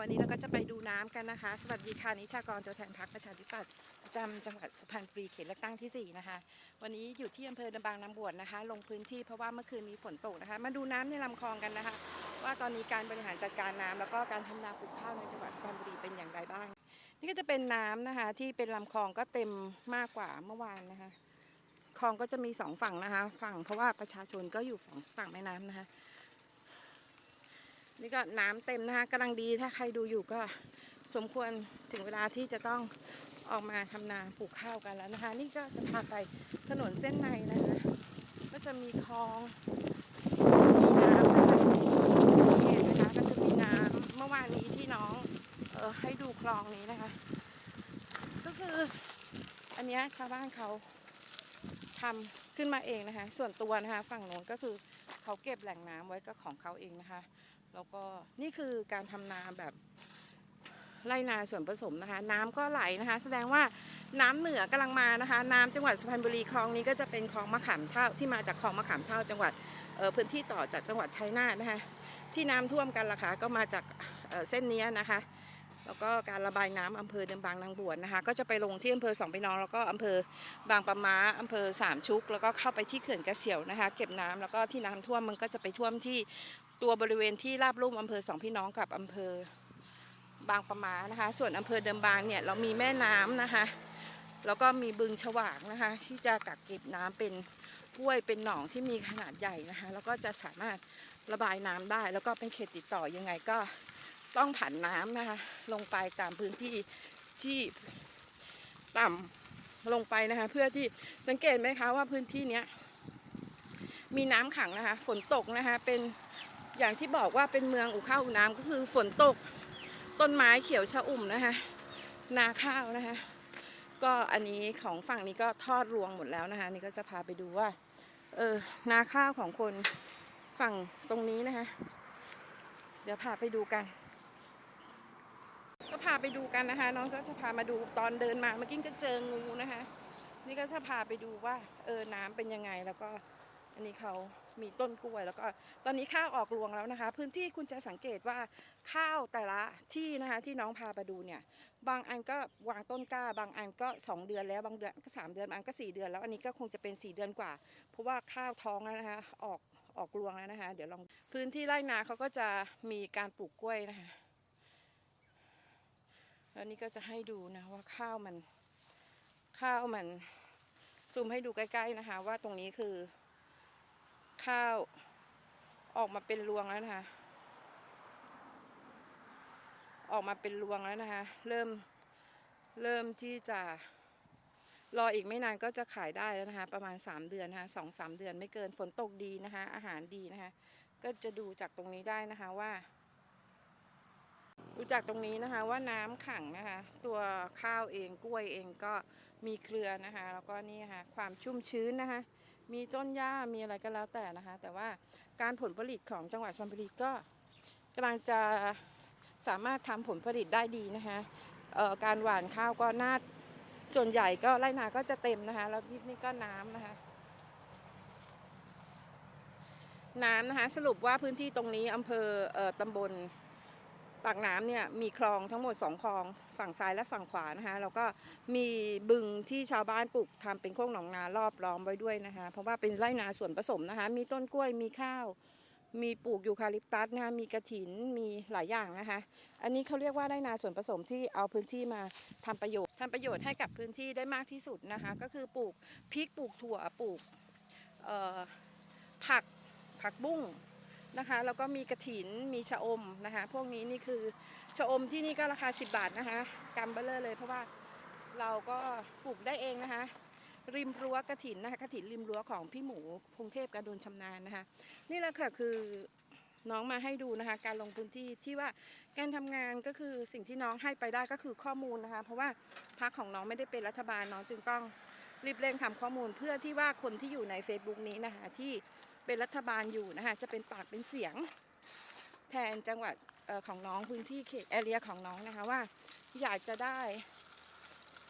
วันนี้เราก็จะไปดูน้ำกันนะคะ สวัสดีค่ะนิชากรตัวแทนพรรคประชาธิปัตย์ประจำจังหวัดสุพรรณบุรีเขตเลือกตั้งที่ 4 นะคะ วันนี้อยู่ที่อำเภอดำบางน้ำบวชนะคะ ลงพื้นที่เพราะว่าเมื่อคืนมีฝนตกนะคะ มาดูน้ำในลำคลองกันนะคะ ว่าตอนนี้การบริหารจัดการน้ำแล้วก็การทำนาปลูกข้าวในจังหวัดสุพรรณบุรีเป็นอย่างไรบ้าง นี่ก็จะเป็นน้ำนะคะที่เป็นลำคลองก็เต็มมากกว่าเมื่อวานนะคะคลองก็จะมีสองฝั่งนะคะ ฝั่งเพราะว่าประชาชนก็อยู่ฝั่งฝั่งแม่น้ำนะคะ นี่ก็น้ำเต็มนะคะกำลังดีถ้าใครดูอยู่ก็สมควรถึงเวลาที่จะต้องออกมาทำนาปลูกข้าวกันแล้วนะคะ นี่ก็จะพาไปถนนเส้นในนะคะ ก็จะมีคลองมีน้ำนะคะนี่นะคะก็จะมีน้ำเมื่อวานนี้ที่น้องเออให้ดูคลองนี้นะคะ ก็คืออันนี้ชาวบ้านเขาทำขึ้นมาเองนะคะ ส่วนตัวนะคะ ฝั่งโน้นก็คือ เขาเก็บแหล่งน้ำไว้ก็ของเขาเองนะคะ แล้วก็นี่คือการทำนาแบบไรนาส่วนผสมนะคะ น้ำก็ไหลนะคะ แสดงว่าน้ำเหนือกำลังมานะคะ น้ำจังหวัดสุพรรณบุรีคลองนี้ก็จะเป็นคลองมะขามเท่าที่มาจากคลองมะขามเท่าจังหวัดเออพื้นที่ต่อจากจังหวัดชัยนาทนะคะ ที่น้ำท่วมกันล่ะคะก็มาจากเเส้นนี้นะคะ แล้วก็การระบายน้ำอำเภอเดิมบางนางบวชนะคะ ก็จะไปลงที่อำเภอสองพี่น้องแล้วก็อำเภอบางปะมาอำเภอสามชุก แล้วก็เข้าไปที่เขื่อนกระเสียวนะคะ เก็บน้ำแล้วก็ที่น้ำท่วมมันก็จะไปท่วมที่ตัวบริเวณที่ราบลุ่มอำเภอสองพี่น้องกับอำเภอบางปะมานะคะ ส่วนอำเภอเดิมบางเนี่ยเรามีแม่น้ำนะคะ แล้วก็มีบึงฉวากนะคะ ที่จะกักเก็บน้ำเป็นห้วยเป็นหนองที่มีขนาดใหญ่นะคะ แล้วก็จะสามารถระบายน้ำได้ แล้วก็เป็นเขตติดต่อยังไงก็ ต้องผ่านน้ำนะคะ ลงไปตามพื้นที่ที่ต่ำลงไปนะคะ เพื่อที่สังเกตไหมคะว่าพื้นที่เนี้ยมีน้ำขังนะคะ ฝนตกนะคะ เป็นอย่างที่บอกว่าเป็นเมืองอุข้าวอุน้ำก็คือฝนตกต้นไม้เขียวชะอุ่มนะคะ นาข้าวนะคะ ก็อันนี้ของฝั่งนี้ก็ทอดรวงหมดแล้วนะคะ นี่ก็จะพาไปดูว่าเออนาข้าวของคนฝั่งตรงนี้นะคะ เดี๋ยวพาไปดูกันาไปดูกันนะคะ น้องก็จะพามาดูตอนเดินมาเมื่อกี้ก็เจองูนะคะ นี่ก็จะพาไปดูว่าเออน้ำเป็นยังไงแล้วก็อันนี้เขามีต้นกล้วย แล้วก็ตอนนี้ข้าวออกรวงแล้วนะคะ พื้นที่คุณจะสังเกตว่าข้าวแต่ละที่นะคะที่น้องพาไปดูเนี่ย บางอันก็วางต้นกล้า บางอันก็ 2 เดือนแล้วบางเดือนก็3เดือนบางอันก็ 4 เดือนแล้วอันนี้ก็คงจะเป็น 4 เดือนกว่า เพราะว่าข้าวท้องแล้วนะคะออกออกรวงแล้วนะคะ เดี๋ยวลองพื้นที่ไร่นาเขาก็จะมีการปลูกกล้วยนะคะ แล้วนี่ก็จะให้ดูนะว่าข้าวมัน ข้าวมันซูมให้ดูใกล้ๆนะคะ ว่าตรงนี้คือ ข้าวออกมาเป็นรวงแล้วนะคะ ออกมาเป็นรวงแล้วนะคะ เริ่มเริ่มที่จะรออีกไม่นานก็จะขายได้แล้วนะคะ ประมาณ 3 เดือนนะคะสองสามเดือนไม่เกินฝนตกดีนะคะ อาหารดีนะคะ ก็จะดูจากตรงนี้ได้นะคะว่า ดูจากตรงนี้นะคะว่าน้ำขังนะคะ ตัวข้าวเองกล้วยเองก็มีเครือนะคะ แล้วก็นี่ค่ะความชุ่มชื้นนะคะ มีต้นหญ้ามีอะไรก็แล้วแต่นะคะ แต่ว่าการผลผลิตของจังหวัดสุพรรณบุรีก็กำลังจะสามารถทำผลผลิตได้ดีนะคะการหว่านข้าวก็น่าส่วนใหญ่ก็ไร่นาก็จะเต็มนะคะ แล้วนี่ก็น้ำนะคะน้ำนะคะสรุปว่าพื้นที่ตรงนี้อำเภอเออตำบล ปากน้ำเนี่ยมีคลองทั้งหมด 2 คลอง ฝั่งซ้ายและฝั่งขวานะคะแล้วก็มีบึงที่ชาวบ้านปลูกทำเป็นโค้งหนองนารอบล้อมไว้ด้วยนะคะ เพราะว่าเป็นไร่นาส่วนผสมนะคะ มีต้นกล้วยมีข้าว มีปลูกยูคาลิปตัสนะคะมีกระถินมีหลายอย่างนะคะ อันนี้เขาเรียกว่าไร่นาส่วนผสมที่เอาพื้นที่มาทำประโยชน์ทำประโยชน์ให้กับพื้นที่ได้มากที่สุดนะคะ ก็คือปลูกพริกปลูกถั่วปลูกผักผักบุ้ง นะคะ แล้วก็มีกระถินมีชะอมนะคะ พวกนี้นี่คือชะอมที่นี่ก็ราคา 10 บาทนะคะกำเบลเลอร์เลยเพราะว่าเราก็ปลูกได้เองนะคะ ริมรั้วกระถินนะคะกระถินริมรั้วของพี่หมูพงเทพกระดนชำนาญนะคะ นี่แหละค่ะคือน้องมาให้ดูนะคะ การลงพื้นที่ที่ว่าการทำงานก็คือสิ่งที่น้องให้ไปได้ก็คือข้อมูลนะคะ เพราะว่าพรรคของน้องไม่ได้เป็นรัฐบาลน้องจึงต้องรีบเร่งทำข้อมูลเพื่อที่ว่าคนที่อยู่ใน Facebook นี้นะคะที่ เป็นรัฐบาลอยู่นะคะจะเป็นปากเป็นเสียงแทนจังหวัดออของน้องพื้นที่เขตแอเรียของน้องนะคะว่า อยากจะได้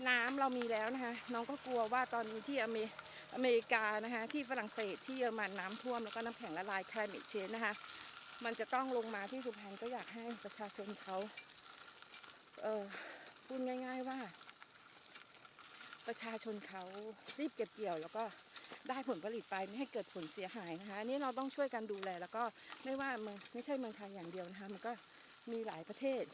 น้ำเรามีแล้วนะคะน้องก็กลัวว่าตอนนี้ที่อเมอเมริกานะคะที่ฝรั่งเศสที่เยอรมันน้ำท่วมแล้วก็น้ำแข็งละลาย climate change นะคะมันจะต้องลงมาที่สุพรรณก็อยากให้ประชาชนเขาเออพูดง่าย ๆว่า ประชาชนเขารีบเก็บเกี่ยวแล้วก็ ได้ผลผลิตไปไม่ให้เกิดผลเสียหายนะคะอันนี่เราต้องช่วยกันดูแล แล้วก็ไม่ว่าเมืองไม่ใช่เมืองไทยอย่างเดียวนะคะมันก็มีหลายประเทศ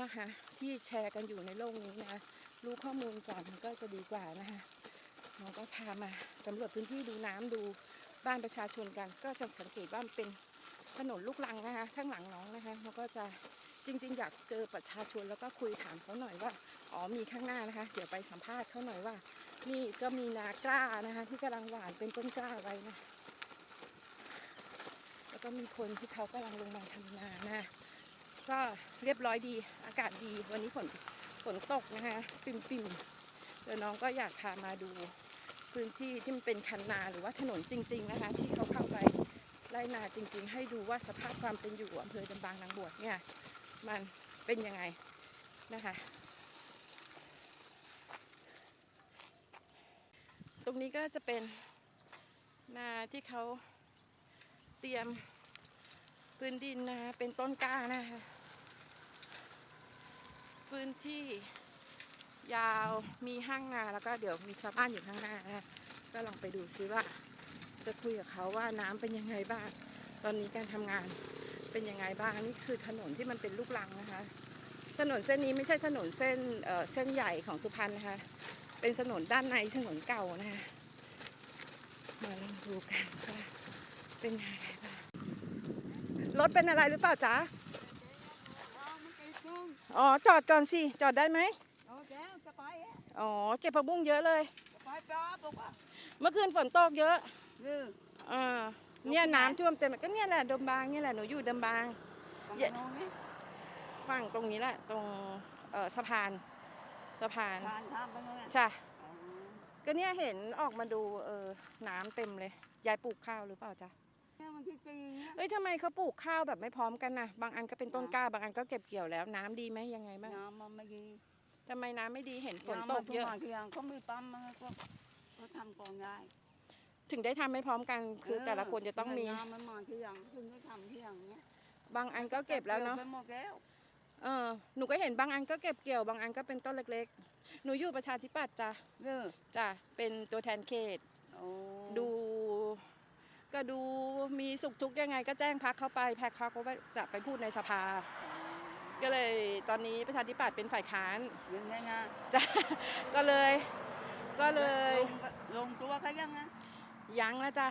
นะคะที่แชร์กันอยู่ในโลกนี้นะะรู้ข้อมูลก่อนมันก็จะดีกว่านะคะเราก็พามาสำรวจพื้นที่ดูน้ำดูบ้านประชาชนกัน ก็จะสังเกตว่ามันเป็นถนนลูกรังนะคะข้างหลังน้องนะคะมันก็จะจริงๆ อยากเจอประชาชนแล้วก็คุยถามเขาหน่อยว่า อ๋อมีข้างหน้านะคะ เดี๋ยวไปสัมภาษณ์เขาหน่อยว่า นี่ก็มีนากล้านะคะ ที่กำลังหวานเป็นต้นกล้าไว้นะ แล้วก็มีคนที่เขากำลังลงมาทำนานะ ก็เรียบร้อยดีอากาศดีวันนี้ฝนฝนตกนะคะปิ่มปิ่มๆเดี๋ยวน้องก็อยากพามาดูพื้นที่ที่มันเป็นคันนาหรือว่าถนนจริง ๆ นะคะ ที่เขาเข้าไปไล่นาจริง ๆ ให้ดูว่าสภาพความเป็นอยู่อำเภอดำบางนางบวชเนี่ยมันเป็นยังไงนะคะ ตรงนี้ก็จะเป็นนาที่เขาเตรียมพื้นดินนะคะเป็นต้นกล้านะคะพื้นที่ยาวมีห้างนาแล้วก็เดี๋ยวมีชาวบ้านอยู่ข้างหน้านะก็ลองไปดูซิว่าจะคุยกับเขาว่าน้ำเป็นยังไงบ้าง ตอนนี้การทำงานเป็นยังไงบ้างนี่คือถนนที่มันเป็นลูกรังนะคะ ถนนเส้นนี้ไม่ใช่ถนนเส้นเอ่อเส้นใหญ่ของสุพรรณนะคะ เป็นถนนด้านในถนนเก่านะคะมาลองดูกันว่าเป็นยังไงบ้างรถเป็นอะไรหรือเปล่าจ๊ะอ๋อจอดก่อนสิจอดได้ไหมอ๋อเก็บผักบุ้งเยอะเลยเมื่อคืนฝนตกเยอะอ่าเนี่ยน้ำท่วมเต็มก็เนี่ยแหละดมบางเนี่ยแหละหนูอยู่ดมบางฝั่งตรงนี้แหละตรงเอ่อสะพาน สะพานจ้ะก็เนี่ยเห็นออกมาดูเออน้ำเต็มเลยยายปลูกข้าวหรือเปล่าจ๊ะเอ้ยทำไมเขาปลูกข้าวแบบไม่พร้อมกันนะบางอันก็เป็นต้นกล้าบางอันก็เก็บเกี่ยวแล้วน้ำดีไหมยังไงบ้างน้ำมันไม่ดีทำไมน้ำไม่ดีเห็นฝนน้ำตมันกเยอะ ทุมาทีหลังเขามีปั๊มมันก็ก็ทำก่อนได้ถึงได้ทำไม่พร้อมกันคือแต่ละคนจะต้องมี น้ำมันมาทีหลังถึงได้ทำทีหลังเนี้ยบางอันก็เก็บแล้วเนาะ ไปหมดแล้ว เออหนูก็เห็นบางอันก็เก็บเกี่ยวบางอันก็เป็นต้นเล็กๆ หนูอยู่ประชาธิปัตย์จ้ะเด้อจ้ะเป็นตัวแทนเขตโอ้ดู ก็ดูมีสุขทุกข์ยังไง ก็แจ้งพักเข้าไปแพ็คเขาก็จะไปพูดในสภา ก็เลยตอนนี้ประชาธิปัตย์เป็นฝ่ายค้านยังไงนะจ้ะก็เลย ก็เลยงก็ลงตัวเขายังไงยังแล้วจ้ะ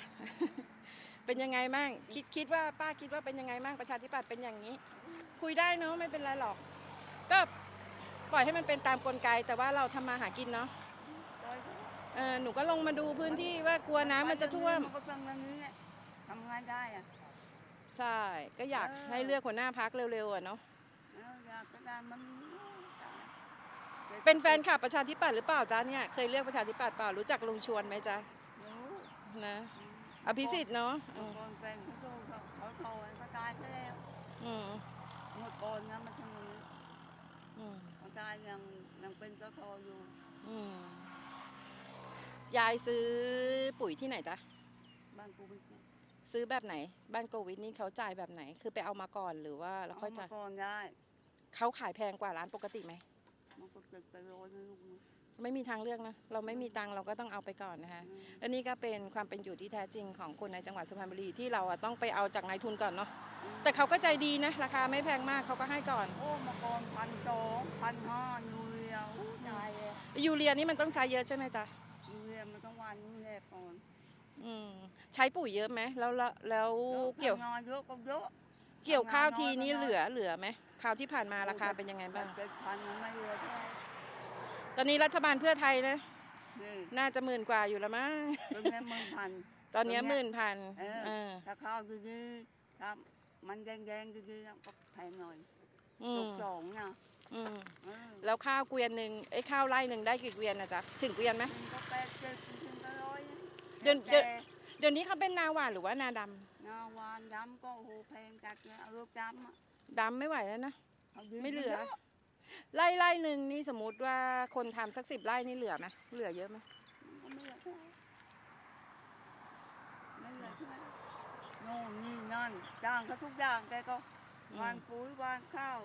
เป็นยังไงมั่งคิดคิดว่าป้าคิดว่าเป็นยังไงมั่งประชาธิปัตย์เป็นอย่างนี้ คุยได้เนาะไม่เป็นไรหรอก ก็ปล่อยให้มันเป็นตามกลไก แต่ว่าเราทำมาหากินเนาะปล่อยเขาเออหนูก็ลงมาดูพื้นที่ว่ากลัวน้ำมันจะท่วมมันก็ต้องอย่างนี้แหละทำงานได้อะ ใช่ ก็อยากเออ ให้เลือกหัวหน้าพักเร็วๆอะเนาะเอออยากจะได้มันเป็นแฟนคลับประชาธิปัตย์หรือเปล่าจ๊ะเนี่ยเคยเลือกประชาธิปัตย์เปล่ารู้จักลุงชวนไหมจ๊ะรู้นะอภิสิทธิ์เนาะอืมก่อนแฟนเขาดูเขาเขาโทรเขาตายไปแล้ว อืม เมื่อ ก่อนนะมันทำอย่างนี้อืมเขาตายยังยังเป็นเจ้าทออยู่ อืมยายซื้อปุ๋ยที่ไหนจ๊ะ บ้านกูวิทย์เนี่ยซื้อแบบไหน บ้านโกวิทนี่เขาจ่ายแบบไหน คือไปเอามาก่อนหรือว่าแล้วค่อยเอาจ่ามายก่อนได้เขาขายแพงกว่าร้านปกติไหม มันก็เกิดไปร้อยนึงลูกนะไม่มีทางเลือกนะ เราไม่มีตังค์เราก็ต้องเอาไปก่อนนะคะ อืมอันนี้ก็เป็นความเป็นอยู่ที่แท้จริงของคนในจังหวัดสุพรรณบุรีที่เราอะต้องไปเอาจากนายทุนก่อนเนาะ แต่เขาก็ใจดีนะ ราคาไม่แพงมากเขาก็ให้ก่อน โอ้มาก่อนพันสองพันห้ายูเรียโอ้ตายเลยยูเรียนี่มันต้องใช้เยอะใช่ไหมจ๊ะยูเรียมันต้องวันยูเรียก่อนอืมใช้ปุ๋ยเยอะไหมแล้วแล้วแล้วเกี่ยวทำงานเยอะก็เยอะเกี่ยวข้าวทีนี้เหลือเหลือไหมข้าวที่ผ่านมาราคาเป็นยังไงบ้าง เจ็ดพันยังไม่เหลือเท่าไหร่ตอนนี้รัฐบาลเพื่อไทยนะนี่น่าจะหมื่นกว่าอยู่แล้วมั้งตรงนี้หมื่นพันตอนนี้ตรงเนี้ยหมื่นพันเออเออถ้าข้าวดีๆครับ มันแดงๆดีๆก็แพงหน่อยอืลูมกสองนะอืมเออแล้วข้าวเกวียนหนึ่งไอ้ข้าวไร่หนึ่งได้กี่เกวียนนะจ๊ะถึงเกวียนไหม มันก็แปดเจ็ดถึงก็ร้อยเดี๋ยวเดี๋ยวแต่เดี๋ยวนี้เขาเป็นนาหวานหรือว่านาดำนาวานดำก็โอ้โหแพงจัดเลยเอาลูกดำอะดำไม่ไหวแล้วนะาดีไม่เหลือยะไร่ไร่หนึ่งนี่สมมติว่าคนทำสักสิบไร่นี่เหลือไหมเหลือเยอะไหมมันก็ไม่เหลือเท่าไหร่ไม่เหลือเท่าไหร่ โน่นนี่นั่นจ้างเขาทุกอย่างแกก็วานปุ๋ยวานข้าว